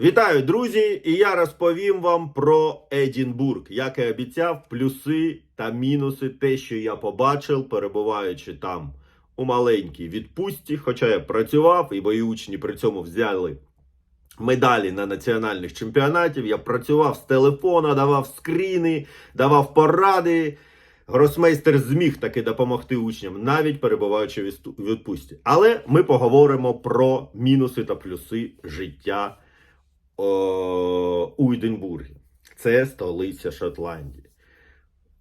Вітаю, друзі! І я розповім вам про Едінбург. Як і обіцяв, плюси та мінуси, те, що я побачив, перебуваючи там у маленькій відпустці. Хоча я працював і мої учні при цьому взяли медалі на національних чемпіонатів. Я працював з телефона, давав скріни, давав поради. Гросмейстер зміг таки допомогти учням, навіть перебуваючи в відпустці. Але ми поговоримо про мінуси та плюси життя о, у Единбургі. Це столиця Шотландії.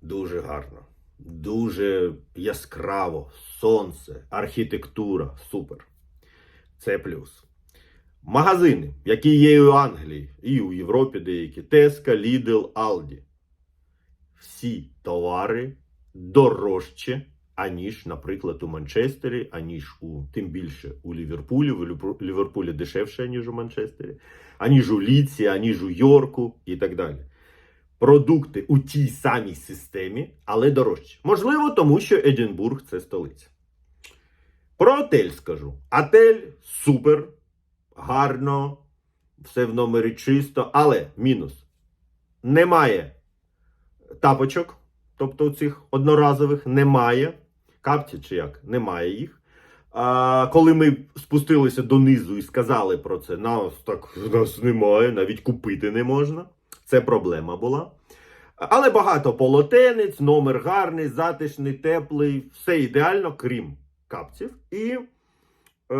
Дуже гарно, дуже яскраво, сонце, архітектура. Супер. Це плюс. Магазини, які є у Англії, і у Європі деякі: Теска, Lidl, Aldi. Всі товари дорожче, аніж, наприклад, у Манчестері, аніж у тим більше у Ліверпулі. В Ліверпулі дешевше, ніж у Манчестері, аніж у Ліці, аніж у Йорку і так далі. Продукти у тій самій системі, але дорожче. Можливо, тому що Единбург це столиця. Про отель скажу. Отель супер, гарно, все в номері чисто, але мінус. Немає тапочок, тобто цих одноразових, немає. Капці чи як? Немає їх. А, коли ми спустилися донизу і сказали про це, нас так нас немає, навіть купити не можна. Це проблема була. Але багато полотенець, номер гарний, затишний, теплий, все ідеально, крім капців. І е,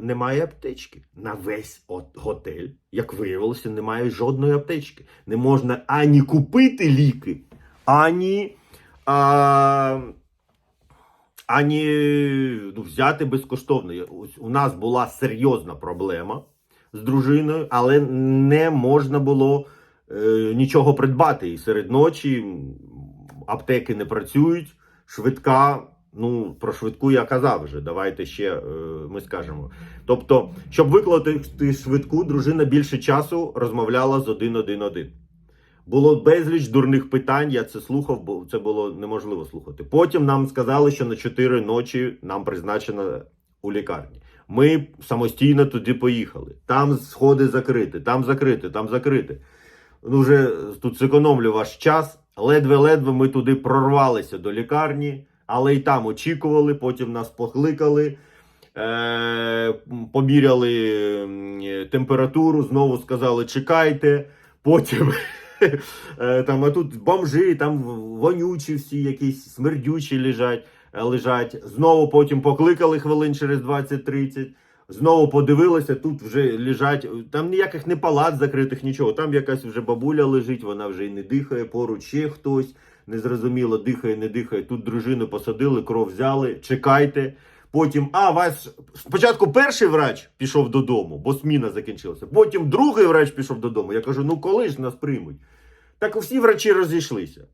немає аптечки. На весь от готель, як виявилося, немає жодної аптечки. Не можна ані купити ліки, ані. А, ані ну, взяти безкоштовно. Ось у нас була серйозна проблема з дружиною, але не можна було е, нічого придбати. І серед ночі аптеки не працюють, швидка. Ну, про швидку я казав вже. Давайте ще е, ми скажемо. Тобто, щоб викликати швидку, дружина більше часу розмовляла з 111. Було безліч дурних питань, я це слухав, бо це було неможливо слухати. Потім нам сказали, що на 4 ночі нам призначено у лікарні. Ми самостійно туди поїхали. Там сходи закриті, там закрити, там закрити. Ну, вже тут зекономлю ваш час. Ледве-ледве ми туди прорвалися до лікарні, але й там очікували, потім нас покликали. Е, поміряли температуру, знову сказали, чекайте. Потім е, там, а тут бомжи, там вонючі всі, якісь смердючі лежать, е, лежать. Знову потім покликали хвилин через 20-30. Знову подивилися, тут вже лежать. Там ніяких не палат закритих, нічого. Там якась вже бабуля лежить, вона вже й не дихає, поруч ще хтось незрозуміло дихає, не дихає. Тут дружину посадили, кров взяли, чекайте. Потім, а, вас спочатку перший врач пішов додому, бо сміна закінчилася. Потім другий врач пішов додому. Я кажу: ну коли ж нас приймуть? Так всі врачі розійшлися.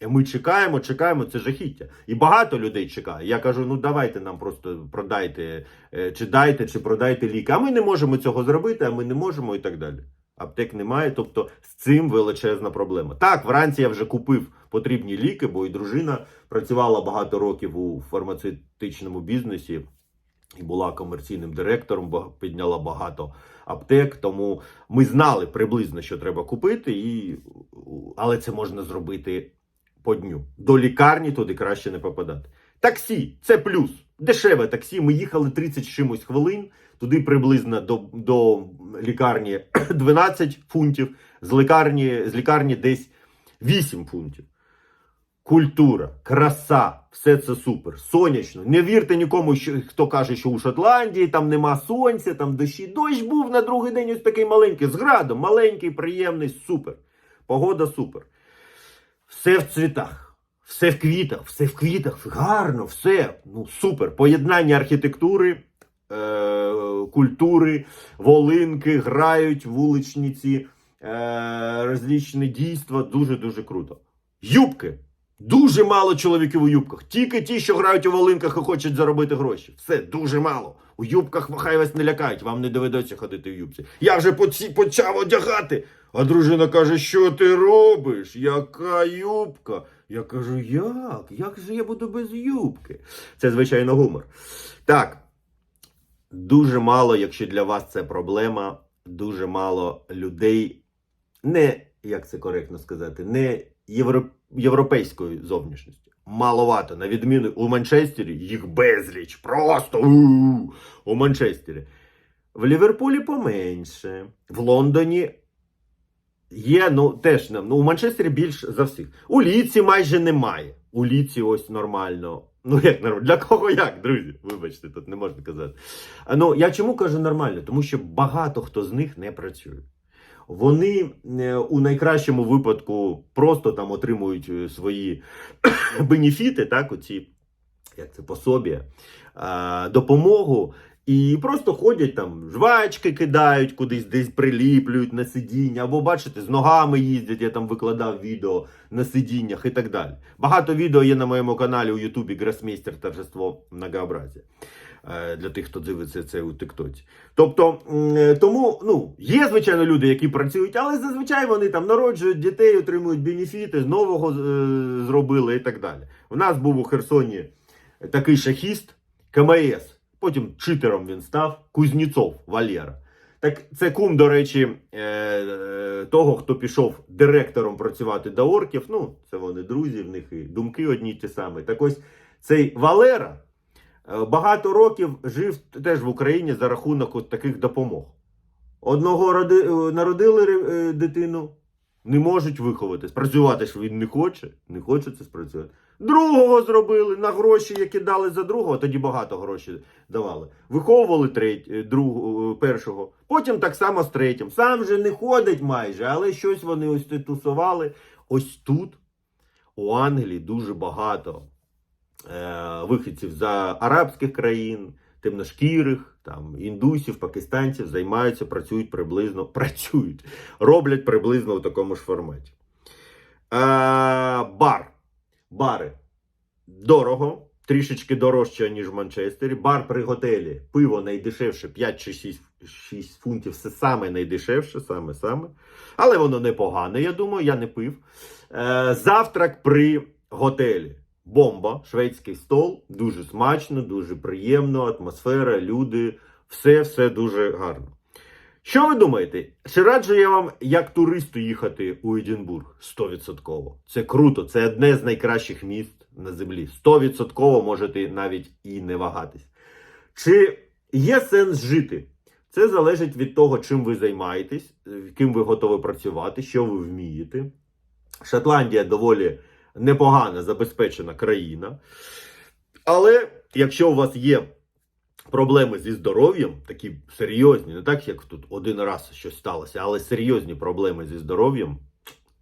І ми чекаємо, чекаємо, це жахіття. І багато людей чекає. Я кажу: ну давайте нам просто продайте, е, чи дайте, чи продайте ліки. А ми не можемо цього зробити, а ми не можемо і так далі. Аптек немає, тобто з цим величезна проблема. Так, вранці я вже купив потрібні ліки, бо і дружина працювала багато років у фармацевтичному бізнесі і була комерційним директором, підняла багато аптек. Тому ми знали приблизно, що треба купити, і... але це можна зробити по дню. До лікарні туди краще не попадати. Таксі це плюс. Дешеве таксі. Ми їхали 30 чимось хвилин. Туди приблизно до, до лікарні 12 фунтів, з лікарні, з лікарні десь 8 фунтів. Культура, краса, все це супер. Сонячно. Не вірте нікому, що, хто каже, що у Шотландії там нема сонця, там дощі. Дощ був на другий день ось такий маленький, з градом, маленький, приємний, супер. Погода супер. Все в цвітах, все в квітах, все в квітах, гарно, все. Ну, супер. Поєднання архітектури, е- культури, волинки, грають вуличні ці е- розлічні дійства. Дуже-дуже круто. Юбки. Дуже мало чоловіків у юбках. Тільки ті, що грають у волинках і хочуть заробити гроші. Все дуже мало. У юбках хай вас не лякають, вам не доведеться ходити в юбці. Я вже почав одягати. А дружина каже, що ти робиш? Яка юбка? Я кажу, як? Як же я буду без юбки? Це, звичайно, гумор. Так. Дуже мало, якщо для вас це проблема, дуже мало людей, не як це коректно сказати, не євро, європейської зовнішності. Маловато, на відміну у Манчестері їх безліч. Просто у, у Манчестері. В Ліверпулі поменше. В Лондоні є, ну теж ну, у Манчестері більш за всіх. У Ліці майже немає. У Ліці ось нормально. Ну, як нормально? Для кого як, друзі? Вибачте, тут не можна казати. Ну, я чому кажу нормально? Тому що багато хто з них не працює. Вони е, у найкращому випадку просто там отримують е, свої бенефіти, так, оці, як це пособія, а, допомогу. І просто ходять там, жвачки кидають кудись, десь приліплюють на сидіння, або бачите, з ногами їздять, я там викладав відео на сидіннях і так далі. Багато відео є на моєму каналі у Ютубі Гросмейстер Торжество Многообразія. Е, Для тих, хто дивиться це у Тиктоці. Тобто, е, тому ну, є, звичайно, люди, які працюють, але зазвичай вони там народжують дітей, отримують бенефіти, з нового е, зробили і так далі. У нас був у Херсоні такий шахіст КМС. Потім читером він став Кузнєцов Валєра. Так це кум, до речі, того, хто пішов директором працювати до орків. Ну, це вони друзі, в них і думки одні ті самі. Так ось цей Валера багато років жив теж в Україні за рахунок от таких допомог. Одного роди, е, народили е, дитину, не можуть виховати. Спрацювати ж він не хоче, не хоче це спрацювати. Другого зробили на гроші, які дали за другого, тоді багато грошей давали. Виховували треть, е, друг, е, першого. Потім так само з третім. Сам же не ходить майже, але щось вони ось тусували. Ось тут, у Англії, дуже багато е, вихідців за арабських країн, темношкірих, там, індусів, пакистанців займаються, працюють приблизно, працюють, роблять приблизно в такому ж форматі. Е, бар. Бари. Дорого, трішечки дорожче, ніж в Манчестері. Бар при готелі. Пиво найдешевше 5 чи 6, 6 фунтів. Це саме найдешевше, саме саме. Але воно непогане, я думаю, я не пив. Е, завтрак при готелі. Бомба, шведський стол, дуже смачно, дуже приємно, атмосфера, люди, все, все дуже гарно. Що ви думаєте? Чи раджу я вам як туристу їхати у Единбург? 100%. Це круто, це одне з найкращих міст на землі. 100% можете навіть і не вагатись. Чи є сенс жити? Це залежить від того, чим ви займаєтесь, ким ви готові працювати, що ви вмієте. Шотландія доволі непогана забезпечена країна. Але якщо у вас є проблеми зі здоров'ям, такі серйозні, не так, як тут один раз щось сталося, але серйозні проблеми зі здоров'ям,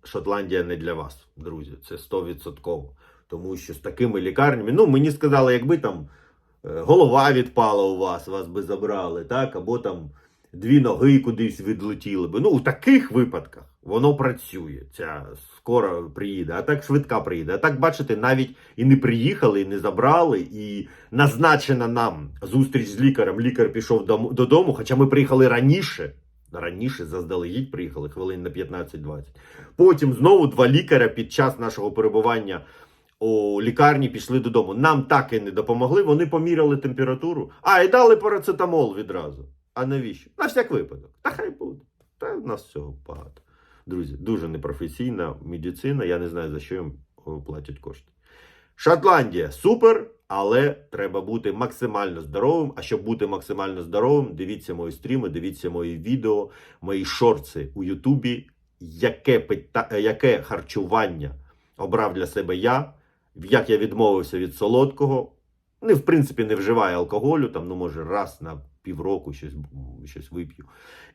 Шотландія не для вас, друзі. Це 100%. Тому що з такими лікарнями, ну мені сказали, якби там е, голова відпала у вас, вас би забрали, так, або там дві ноги кудись відлетіли би. Ну, у таких випадках воно працює. Ця скоро приїде, а так швидка приїде. А так, бачите, навіть і не приїхали, і не забрали, і назначена нам зустріч з лікарем. Лікар пішов дому- додому, хоча ми приїхали раніше. Раніше заздалегідь приїхали хвилин на 15-20. Потім знову два лікаря під час нашого перебування у лікарні пішли додому. Нам так і не допомогли. Вони поміряли температуру, а і дали парацетамол відразу. А навіщо? На всяк випадок. Та хай буде. Та в нас всього багато. Друзі, дуже непрофесійна медицина. Я не знаю, за що їм платять кошти. Шотландія супер, але треба бути максимально здоровим. А щоб бути максимально здоровим, дивіться мої стріми, дивіться мої відео, мої шорти у Ютубі. Яке, пита... яке харчування обрав для себе я, як я відмовився від солодкого. Не, в принципі, не вживаю алкоголю, там, ну, може, раз на півроку щось, щось вип'ю.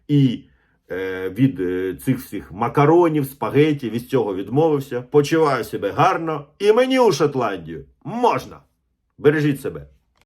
І е, від е, цих всіх макаронів, спагеті, від цього відмовився. Почуваю себе гарно. І мені у Шотландію можна. Бережіть себе.